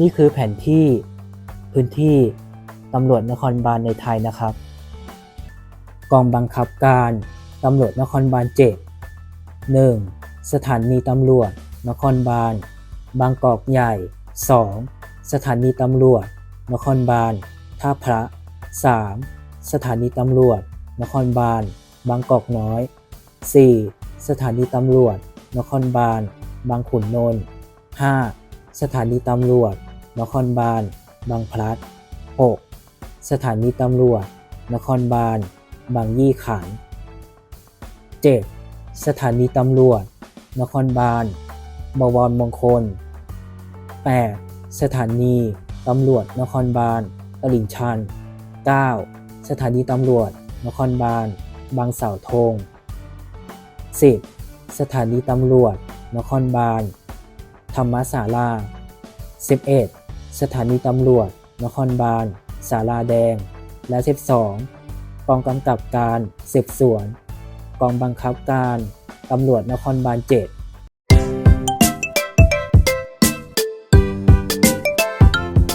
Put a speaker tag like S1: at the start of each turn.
S1: นี่คือแผนที่พื้นที่ตำรวจนครบาลในไทยนะครับ กองบังคับการตำรวจนครบาลเจ็ด 1. สถานีตำรวจ นครบาล บางกอกใหญ่ 2. สถานีตำรวจ นครบาล ท่าพระ 3. สถานีตำรวจ นครบาล บางกอกน้อย 4. สถานีตำรวจ นครบาล บางขุนนนท์ 5. สถานีตำรวจ นครบาล บางพลัด 6. สถานีตำรวจ นครบาล บางยี่ขัน 7. สถานีตำรวจ นครบาล บวรมงคล 8. สถานีตำรวจ นครบาล ตลิ่งชัน 9. สถานีตำรวจ นครบาล บางเสาธง 10. สถานีตำรวจ นครบาล ธรรมศาลา 11. สถานีตำรวจ นครบาลศาลาแดง และ 12 กองกำกับการสืบสวน กองบังคับการตำรวจนครบาล 7